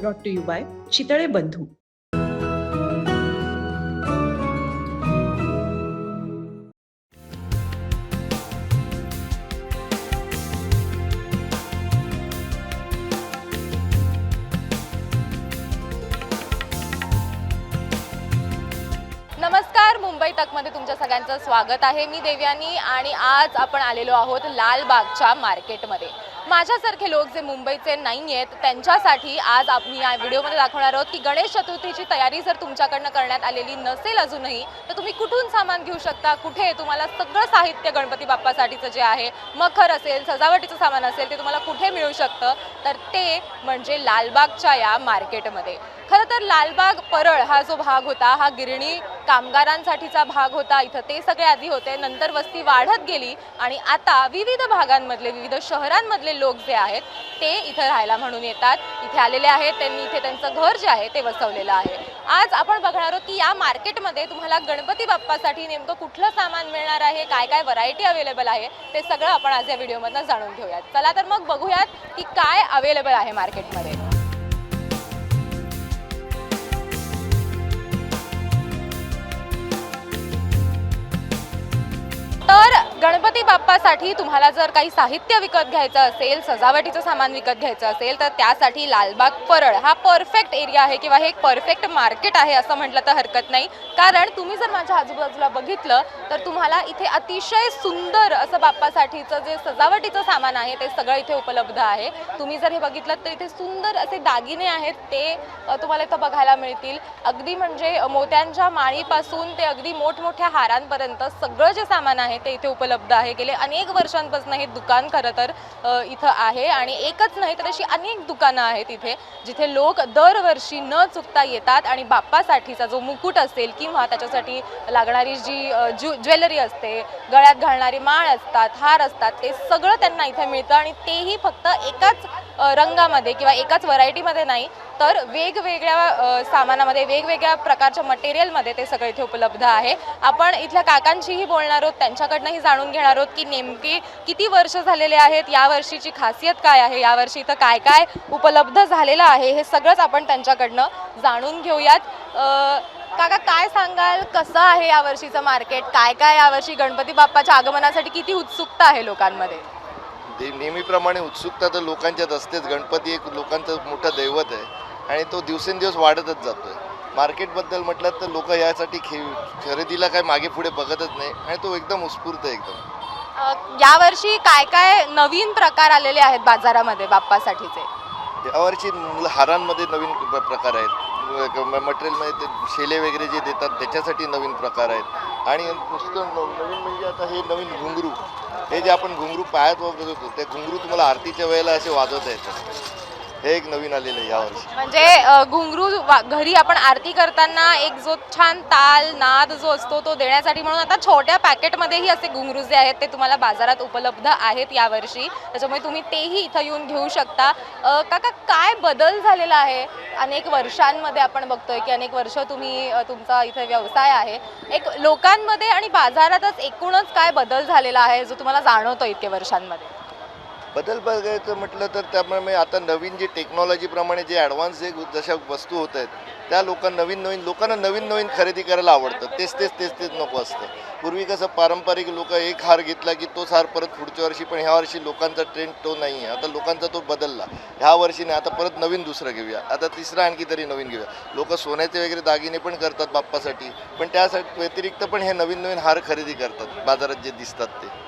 Brought to you by Chitale Bandhu नमस्कार मुंबई तकमध्ये तुमच्या सगळ्यांचं स्वागत आहे. मी देवयानी आणि आज आपण आलेलो आहोत लालबागच्या मार्केटमध्ये. माझ्यासारखे लोक जे मुंबईचे नाही आहेत त्यांच्यासाठी आज आम्ही या व्हिडिओमध्ये दाखवणार आहोत की गणेश चतुर्थीची तयारी जर तुमच्याकडनं करण्यात आलेली नसेल अजूनही तर तुम्ही कुठून सामान घेऊ शकता? कुठे तुम्हाला सगळं साहित्य गणपती बाप्पासाठीचं जे आहे मखर असेल सजावटीचं सामान असेल ते तुम्हाला कुठे मिळू शकतं? तर ते म्हणजे लालबागच्या या मार्केटमध्ये. खरं तर लालबाग परळ हा जो भाग होता हा गिरणी कामगारांसाठीचा भाग होता. इथं ते सगळे आधी होते. नंतर वस्ती वाढत गेली आणि आता विविध भागांमधले विविध शहरांमधले लोक जे आहेत ते इथं राहायला म्हणून येतात. इथे आलेले आहेत. त्यांनी इथे त्यांचं घर जे आहे ते वसवलेलं आहे. आज आपण बघणार आहोत की या मार्केटमध्ये तुम्हाला गणपती बाप्पासाठी नेमकं कुठलं सामान मिळणार आहे? काय काय व्हरायटी अवेलेबल आहे? ते सगळं आपण आज या व्हिडिओमधनं जाणून घेऊयात. चला तर मग बघूयात की काय अवेलेबल आहे मार्केटमध्ये. मंडपासाठी बाप्पासाठी तुम्हाला जर काही साहित्य विकत घ्यायचं असेल सजावटीचं सामान विकत घ्यायचं असेल तर त्यासाठी लालबाग परळ हा परफेक्ट एरिया आहे किंवा हे एक परफेक्ट मार्केट आहे असं म्हटलं तर हरकत नाही. कारण तुम्ही जर माझ्या आजूबाजूला बघितलं तर तुम्हाला इथे अतिशय सुंदर असं बाप्पासाठीचं जे सजावटीचं सामान आहे ते सगळं इथे उपलब्ध आहे. तुम्ही जर हे बघितलं तर इथे सुंदर असे दागिने आहेत ते तुम्हाला इथं बघायला मिळतील. अगदी म्हणजे मोत्यांच्या माळीपासून ते अगदी मोठमोठ्या हारांपर्यंत सगळं जे सामान आहे ते इथे उपलब्ध आहे. गेले अनेक वर्षांपासून हे दुकान खरं तर इथं आहे आणि एकच नाही तर अशी अनेक दुकानं आहेत इथे जिथे लोक दरवर्षी न चुकता येतात आणि बाप्पासाठीचा जो मुकुट असेल किंवा त्याच्यासाठी लागणारी जी ज्यु ज्वेलरी असते गळ्यात घालणारी माळ असतात हार असतात ते सगळं त्यांना इथे मिळतं आणि तेही फक्त एकाच रंगामध्ये किंवा एकाच व्हरायटीमध्ये नाही तर वेगवेगळ्या सामानामध्ये वेगवेगळ्या प्रकारच्या मटेरियलमध्ये ते सगळं इथे उपलब्ध आहे. आपण इथल्या काकांशीही बोलणार आहोत त्यांच्याकडनंही जाणून घेणार आहोत की नेमके किती वर्ष झालेले आहेत या वर्षीची खासियत काय आहे यावर्षी इथं काय काय उपलब्ध झालेलं आहे हे सगळंच आपण त्यांच्याकडनं जाणून घेऊयात. काका काय सांगाल कसं आहे यावर्षीचं मार्केट काय काय यावर्षी गणपती बाप्पाच्या आगमनासाठी किती उत्सुकता आहे लोकांमध्ये? ते नेहमीप्रमाणे उत्सुकता तर लोकांच्यात असतेच. गणपती एक लोकांचं मोठं दैवत आहे. आणि तो दिवसेंदिवस वाढतच जातोय. मार्केटबद्दल म्हटलं तर लोक यासाठी खे खरेदीला काय मागे पुढे बघतच नाही आणि तो एकदम उत्स्फूर्त आहे एकदम. यावर्षी काय काय नवीन प्रकार आलेले आहेत बाजारामध्ये बाप्पासाठीचे? यावर्षी हारांमध्ये नवीन प्र- प्रकार आहेत. मटेरियलमध्ये ते शेले वगैरे जे देतात त्याच्यासाठी नवीन प्रकार आहेत. आणि नुसतं न- नवीन म्हणजे आता हे नवीन घुंगरू. हे जे आपण घुंगरू पायात वापरत होतो ते घुंगरू तुम्हाला आरतीच्या वेळेला असे वाजवता येतात. हे एक नवीन आलेलं आहे यावर्षी म्हणजे अ, घुंगरू वा- घरी आपण आरती करताना एक जो छान ताल नाद जो असतो तो देण्यासाठी म्हणून आता छोट्या पॅकेटमध्येही असे घुंगरू जे आहेत ते तुम्हाला बाजारात उपलब्ध आहेत यावर्षी त्याच्यामुळे तुम्ही तेही इथं येऊन घेऊ शकता. अ, काका काय बदल झालेला आहे? अनेक वर्षांमध्ये आपण बघतोय की अनेक वर्ष तुम्ही अ, तुमचा इथे व्यवसाय आहे. एक लोकांमध्ये आणि बाजारातच एकूणच काय बदल झालेला आहे जो तुम्हाला जाणवतो इतके वर्षांमध्ये? बदल बघायचं म्हटलं तर त्यामुळे आता नवीन जे टेक्नॉलॉजीप्रमाणे जे ॲडव्हान्स जे जशा वस्तू होत आहेत त्या लोकांना नवीन नवीन लोकांना नवीन नवीन खरेदी करायला आवडतं. तेच तेच तेच तेच नको असतं. पूर्वी कसं पारंपरिक लोक एक हार घेतला की तोच हार परत पुढच्या वर्षी पण ह्या वर्षी लोकांचा ट्रेंड तो नाही आहे आता लोकांचा तो बदलला. ह्या वर्षी नाही आता परत नवीन दुसरं घेऊया. आता तिसरं आणखी तरी नवीन घेऊया. लोक सोन्याचे वगैरे दागिने पण करतात बाप्पासाठी. पण त्यासाठी व्यतिरिक्त पण हे नवीन नवीन हार खरेदी करतात बाजारात जे दिसतात ते.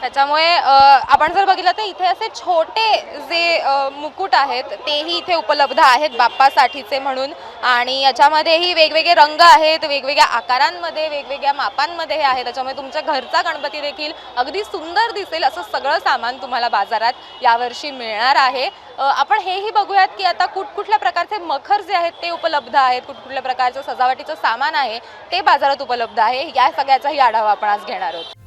त्याच्यामुळे आपण जर बघितलं तर इथे असे छोटे जे मुकुट आहेत तेही इथे उपलब्ध आहेत बाप्पासाठीचे म्हणून. आणि याच्यामध्येही वेगवेगळे रंग आहेत वेगवेगळ्या आकारांमध्ये वेगवेगळ्या मापांमध्ये हे आहे. त्याच्यामुळे तुमच्या घरचा गणपती देखील अगदी सुंदर दिसेल असं सगळं सामान तुम्हाला बाजारात यावर्षी मिळणार आहे. आपण हेही बघूयात की आता कुठकुठल्या प्रकारचे मखर जे आहेत ते उपलब्ध आहेत कुठकुठल्या प्रकारचं सजावटीचं सामान आहे ते बाजारात उपलब्ध आहे. या सगळ्याचाही आढावा आपण आज घेणार आहोत.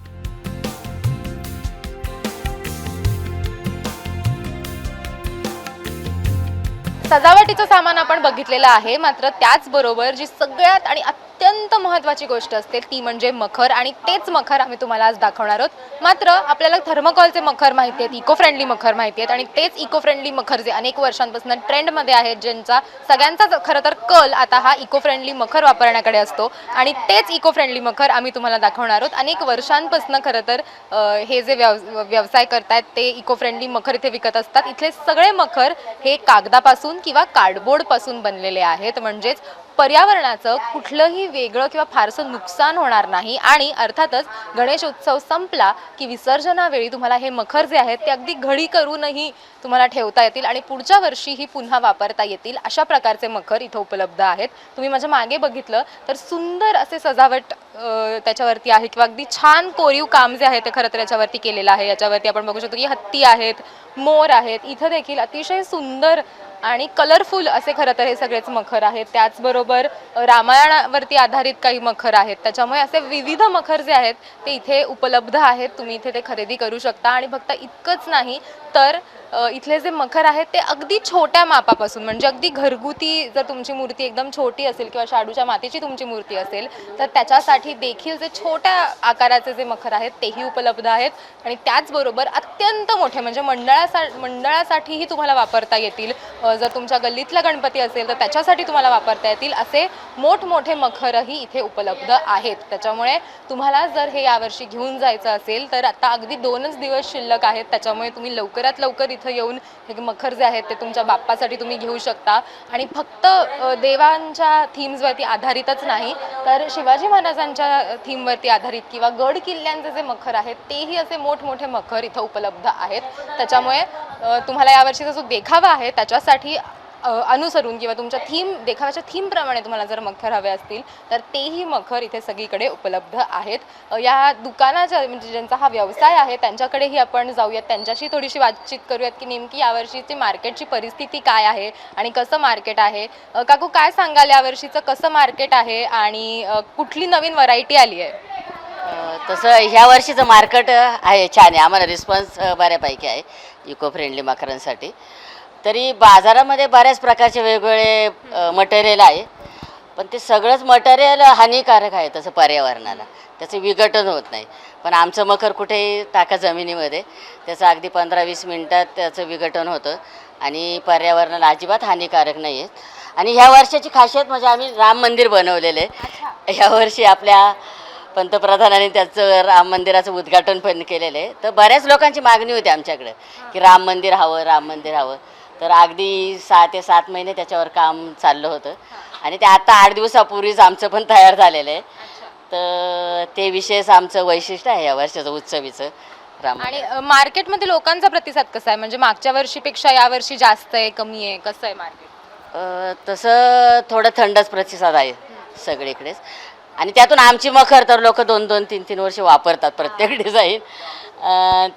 सजावटीचं सामान आपण बघितलेलं आहे. मात्र त्याचबरोबर जी सगळ्यात आणि अत्यंत महत्त्वाची गोष्ट असते ती म्हणजे मखर आणि तेच मखर आम्ही तुम्हाला आज दाखवणार आहोत. मात्र आपल्याला थर्मकॉलचे मखर माहिती आहेत इको फ्रेंडली मखर माहिती आहेत आणि तेच इको फ्रेंडली मखर जे अनेक वर्षांपासून ट्रेंडमध्ये आहेत ज्यांचा सगळ्यांचाच खरं तर कल आता हा इको फ्रेंडली मखर वापरण्याकडे असतो आणि तेच इको फ्रेंडली मखर आम्ही तुम्हाला दाखवणार आहोत. अनेक वर्षांपासून खरं तर हे जे व्यव व्यवसाय करतायत ते इको फ्रेंडली मखर इथे विकत असतात. इथले सगळे मखर हे कागदापासून किंवा कार्डबोर्डपासून बनलेले आहेत. म्हणजेच पर्यावरणाचं कुठलंही वेगळं किंवा फारसं नुकसान होणार नाही. आणि अर्थातच गणेश उत्सव संपला की विसर्जनावेळी तुम्हाला हे मखर जे आहेत ते अगदी घडी करूनही तुम्हाला ठेवता येतील आणि पुढच्या वर्षीही पुन्हा वापरता येतील अशा प्रकारचे मखर इथं उपलब्ध आहेत. तुम्ही माझ्या मागे बघितलं तर सुंदर असे सजावट त्याच्यावरती आहे किंवा अगदी छान कोरीव काम जे आहे ते खरं तर याच्यावरती केलेलं आहे. याच्यावरती आपण बघू शकतो की हत्ती आहेत मोर आहेत. इथं देखील अतिशय सुंदर आणि कलरफुल असे खरं तर हे सगळेच मखर आहेत. त्याचबरोबर रामायणावरती आधारित काही मखर आहेत. त्याच्यामुळे असे विविध मखर जे आहेत ते इथे उपलब्ध आहेत. तुम्ही इथे ते खरेदी करू शकता. आणि फक्त इतकंच नाही तर इथले जे मखर आहेत ते अगदी छोट्या मापापासून म्हणजे अगदी घरगुती जर तुमची मूर्ती एकदम छोटी असेल किंवा शाडूच्या मातीची तुमची मूर्ती असेल तर त्याच्यासाठी देखील जे छोट्या आकाराचे जे मखर आहेत तेही उपलब्ध आहेत. आणि त्याचबरोबर अत्यंत मोठे म्हणजे मंडळासा मंडळासाठीही तुम्हाला वापरता येतील जर तुमच्या गल्लीतला गणपती असेल तर त्याच्यासाठी तुम्हाला वापरता येतील असे मोठमोठे मखरही इथे उपलब्ध आहेत. त्याच्यामुळे तुम्हाला जर हे यावर्षी घेऊन जायचं असेल तर आता अगदी दोनच दिवस शिल्लक आहेत. त्याच्यामुळे तुम्ही लवकरात लवकर इथं येऊन हे मखर जे आहेत ते तुमच्या बाप्पासाठी तुम्ही घेऊ शकता. आणि फक्त देवांच्या थीम्सवरती आधारितच नाही तर शिवाजी महाराजांच्या थीमवरती आधारित किंवा गड किल्ल्यांचे जे मखर आहेत तेही असे मोठमोठे मखर इथं उपलब्ध आहेत. त्याच्यामुळे तुम्हाला यावर्षीचा जो देखावा आहे त्याच्यासाठी अनुसरून किंवा तुमच्या थीम देखाव्याच्या थीमप्रमाणे तुम्हाला जर मखर हवे असतील तर तेही मखर इथे सगळीकडे उपलब्ध आहेत. या दुकानाच्या म्हणजे ज्यांचा हा व्यवसाय आहे त्यांच्याकडेही आपण जाऊयात. त्यांच्याशी थोडीशी बातचीत करूयात की नेमकी यावर्षीची मार्केटची परिस्थिती काय आहे आणि कसं मार्केट आहे. काकू काय सांगाल यावर्षीचं कसं मार्केट आहे आणि कुठली नवीन व्हरायटी आली आहे? तसं ह्या वर्षीचं मार्केट आहे छान आहे. आम्हाला रिस्पॉन्स बऱ्यापैकी आहे इको फ्रेंडली मकरांसाठी तरी बाजारामध्ये बऱ्याच प्रकारचे वेगवेगळे मटेरियल आहे. पण ते सगळंच मटेरियल हानिकारक आहे तसं पर्यावरणाला. त्याचं विघटन होत नाही. पण आमचं मखर कुठेही टाका जमिनीमध्ये. त्याचं अगदी पंधरा वीस मिनटात त्याचं विघटन होतं. आणि पर्यावरणाला अजिबात हानिकारक नाही आहे. आणि ह्या वर्षाची खासियत म्हणजे आम्ही राम मंदिर बनवलेलं आहे. ह्या वर्षी आपल्या पंतप्रधानांनी त्याचं राम मंदिराचं उद्घाटन पण केलेलं आहे. तर बऱ्याच लोकांची मागणी होती आमच्याकडे की राम मंदिर हवं राम मंदिर हवं. तर अगदी सहा ते सात महिने त्याच्यावर काम चाललं होतं. आणि ते आता आठ दिवसापूर्वीच आमचं पण तयार झालेलं आहे. तर ते विशेष आमचं वैशिष्ट्य आहे या वर्षाचं उत्सवीचं राम आणि मार्केटमध्ये लोकांचा प्रतिसाद कसा आहे? म्हणजे मागच्या वर्षीपेक्षा यावर्षी जास्त आहे कमी आहे कसं आहे मार्केट? तसं थोडं थंडच प्रतिसाद आहे सगळीकडेच. आणि त्यातून आमची मखर तर लोक दोन दोन तीन तीन वर्ष वापरतात प्रत्येक डिझाईन.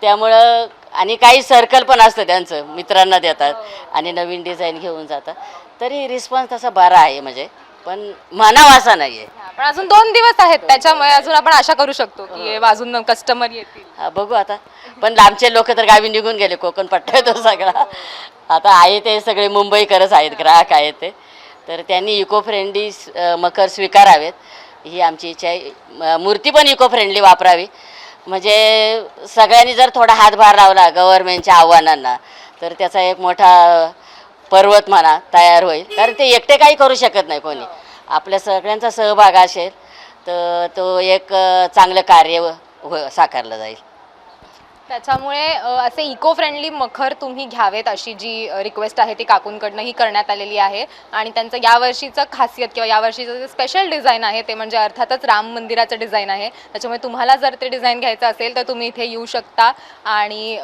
त्यामुळं आणि काही सर्कल पण असतं त्यांचं मित्रांना देतात आणि नवीन डिझाईन घेऊन जातात. तरी रिस्पॉन्स तसा बरा आहे म्हणजे पण म्हणावा असा नाही आहे पण अजून दोन दिवस आहेत त्याच्यामुळे अजून आपण आशा करू शकतो की अजून कस्टमर येतील. हा, बघू आता. पण लांबचे लोक तर गावी निघून गेले कोकण पट्टा आहे तो सगळा. आता आहे ते सगळे मुंबईकरच आहेत ग्राहक आहेत ते. तर त्यांनी इको फ्रेंडली मकर स्वीकारावेत. ही आमची इच्छा आहे. मूर्ती पण इको फ्रेंडली वापरावी. म्हणजे सगळ्यांनी जर थोडा हातभार लावला गव्हर्नमेंटच्या आव्हानांना तर त्याचा एक मोठा पर्वत म्हणा तयार होईल. कारण ते एकटे काही करू शकत नाही कोणी. आपल्या सगळ्यांचा सहभाग असेल तर तो एक चांगलं कार्य हो साकारलं जाईल. त्याच्यामुळे असे इको फ्रेंडली मखर तुम्ही घ्यावेत अशी जी रिक्वेस्ट आहे ती काकूंकडनं ही करण्यात आलेली आहे. आणि त्यांचं यावर्षीचं खासियत किंवा यावर्षीचं जे स्पेशल डिझाईन आहे ते म्हणजे अर्थातच राम मंदिराचं डिझाईन आहे. त्याच्यामुळे तुम्हाला जर ते डिझाईन घ्यायचं असेल तर तुम्ही इथे येऊ शकता. आणि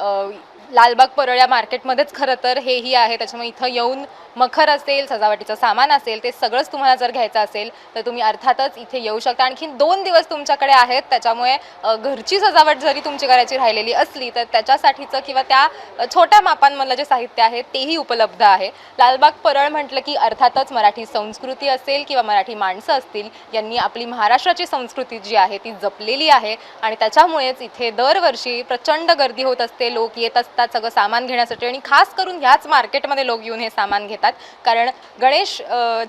लालबाग परळ या मार्केटमध्येच खरं तर हेही आहे. त्याच्यामुळे इथं येऊन मखर असेल सजावटीचं सामान असेल ते सगळंच तुम्हाला जर घ्यायचं असेल तर तुम्ही अर्थातच इथे येऊ शकता. आणखीन दोन दिवस तुमच्याकडे आहेत. त्याच्यामुळे घरची सजावट जरी तुमची करायची राहिलेली असली तर त्याच्यासाठीचं किंवा त्या छोट्या मापांमधलं जे साहित्य आहे तेही उपलब्ध आहे. लालबाग परळ म्हटलं की अर्थातच मराठी संस्कृती असेल किंवा मराठी माणसं असतील यांनी आपली महाराष्ट्राची संस्कृती जी आहे ती जपलेली आहे. आणि त्याच्यामुळेच इथे दरवर्षी प्रचंड गर्दी होत असते. लोक येत असतात. जातात सगळं सामान घेण्यासाठी आणि खास करून ह्याच मार्केटमध्ये लोक येऊन हे सामान घेतात. कारण गणेश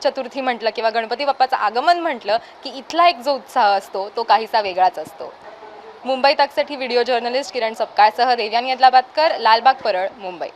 चतुर्थी म्हटलं किंवा गणपती बाप्पाचं आगमन म्हटलं की इथला एक जो उत्साह असतो तो काहीसा वेगळाच असतो. मुंबई तकसाठी व्हिडिओ जर्नलिस्ट किरण सपकाळसह देव्यानी अदलाबादकर लालबाग परळ मुंबई.